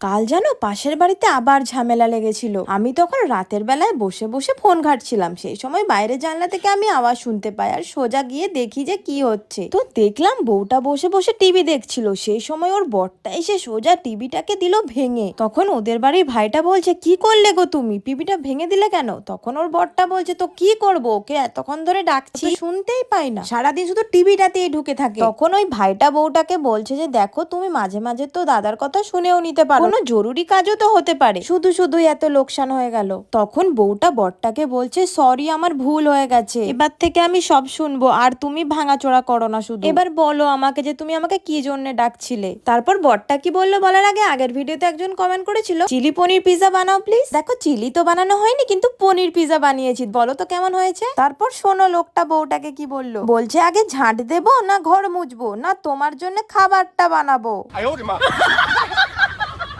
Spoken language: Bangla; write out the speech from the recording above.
কাল যেন পাশের বাড়িতে আবার ঝামেলা লেগেছিল। আমি তখন রাতের বেলায় বসে বসে ফোন ঘাটছিলাম। সেই সময় বাইরে জানলা থেকে আমি আওয়াজ শুনতে পাই আর সোজা গিয়ে দেখি যে কি হচ্ছে। তো দেখলাম বউটা বসে বসে টিভি দেখছিল। সেই সময় ওর বরটা এসে সোজা টিভিটাকে দিল ভেঙে। তখন ওদের বাড়ির ভাইটা বলছে কি করলে গো তুমি? টিভিটা ভেঙে দিলে কেন? তখন ওর বরটা বলছে তো কি করব? ওকে এতক্ষণ ধরে ডাকছি। শুনতেই পাই না। সারাদিন শুধু টিভিটাতেই ঢুকে থাকে। তখন ওই ভাইটা বউটাকে বলছে যে দেখো তুমি মাঝে মাঝে তো দাদার কথা শুনেও নিতে পারো কোনো জরুরি কাজও তো হতে পারে। শুধু শুধু এত লোকসান হয়ে গেল। তখন বউটা বরটাকে বলছে সরি আমার ভুল হয়ে গেছে। এবার থেকে আমি সব শুনব, আর তুমি ভাঙাচোড়া করো না শুধু। এবার বলো আমাকে যে তুমি আমাকে কি জন্য ডাকছিলে? তারপর বরটা কি বলল বলার আগে? আগের ভিডিওতে একজন কমেন্ট করেছিল, চিলি পনির পিজা বানাও প্লিজ দেখো, চিলি তো বানানো হয়নি, কিন্তু পনির পিজা বানিয়েছি। বলো তো কেমন হয়েছে? তারপর শোনো, লোকটা বউটাকে কি বলল? বলছে, আগে ঝাঁট দেবো না ঘর মুছবো? না তোমার জন্য খাবারটা বানাবো।